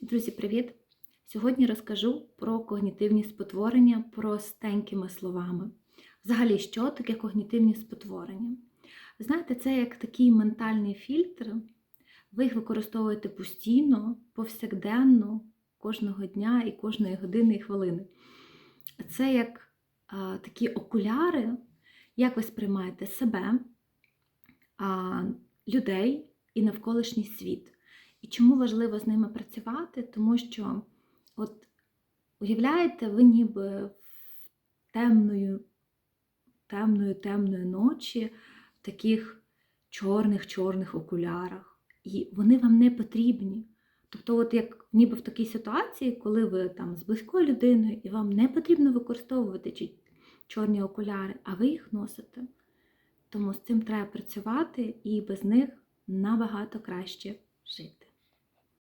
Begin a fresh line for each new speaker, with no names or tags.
Друзі, привіт! Сьогодні розкажу про когнітивні спотворення простенькими словами. Взагалі, що таке когнітивні спотворення? Знаєте, це як такий ментальний фільтр. Ви їх використовуєте постійно, повсякденно, кожного дня і кожної години і хвилини. Це як а, такі окуляри, як ви сприймаєте себе, а, людей і навколишній світ. І чому важливо з ними працювати? Тому що, от уявляєте, ви ніби темною, темною, темної ночі в таких чорних-чорних окулярах. І вони вам не потрібні. Тобто, от як ніби в такій ситуації, коли ви там з близькою людиною, і вам не потрібно використовувати ці чорні окуляри, а ви їх носите. Тому з цим треба працювати і без них набагато краще жити.